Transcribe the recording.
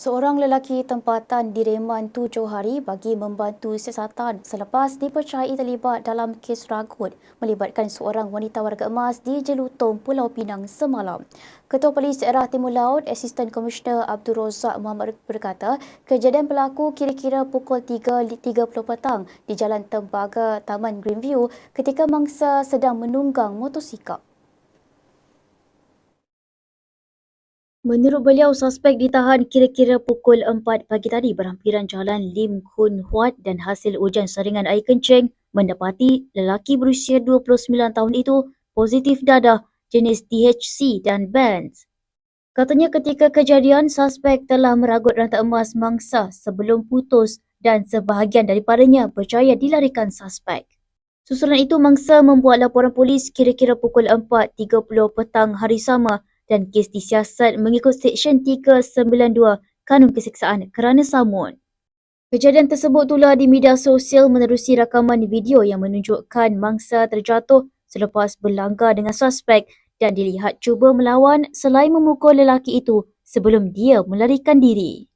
Seorang lelaki tempatan direman tujuh hari bagi membantu siasatan selepas dipercayai terlibat dalam kes ragut melibatkan seorang wanita warga emas di Jelutong, Pulau Pinang semalam. Ketua Polis Daerah Timur Laut, Asisten Komisioner Abdul Rozak Muhammad berkata, kejadian berlaku kira-kira pukul 3.30 petang di Jalan Tembaga, Taman Greenview ketika mangsa sedang menunggang motosikal. Menurut beliau, suspek ditahan kira-kira pukul 4 pagi tadi berhampiran jalan Lim Kun Huat dan hasil ujian saringan air kencing mendapati lelaki berusia 29 tahun itu positif dadah jenis THC dan BANS. Katanya ketika kejadian, suspek telah meragut rantai emas mangsa sebelum putus dan sebahagian daripadanya percaya dilarikan suspek. Susulan itu, mangsa membuat laporan polis kira-kira pukul 4.30 petang hari sama dan kes disiasat mengikut Seksyen 392 Kanun Keseksaan kerana samun. Kejadian tersebut tular di media sosial menerusi rakaman video yang menunjukkan mangsa terjatuh selepas berlanggar dengan suspek dan dilihat cuba melawan selain memukul lelaki itu sebelum dia melarikan diri.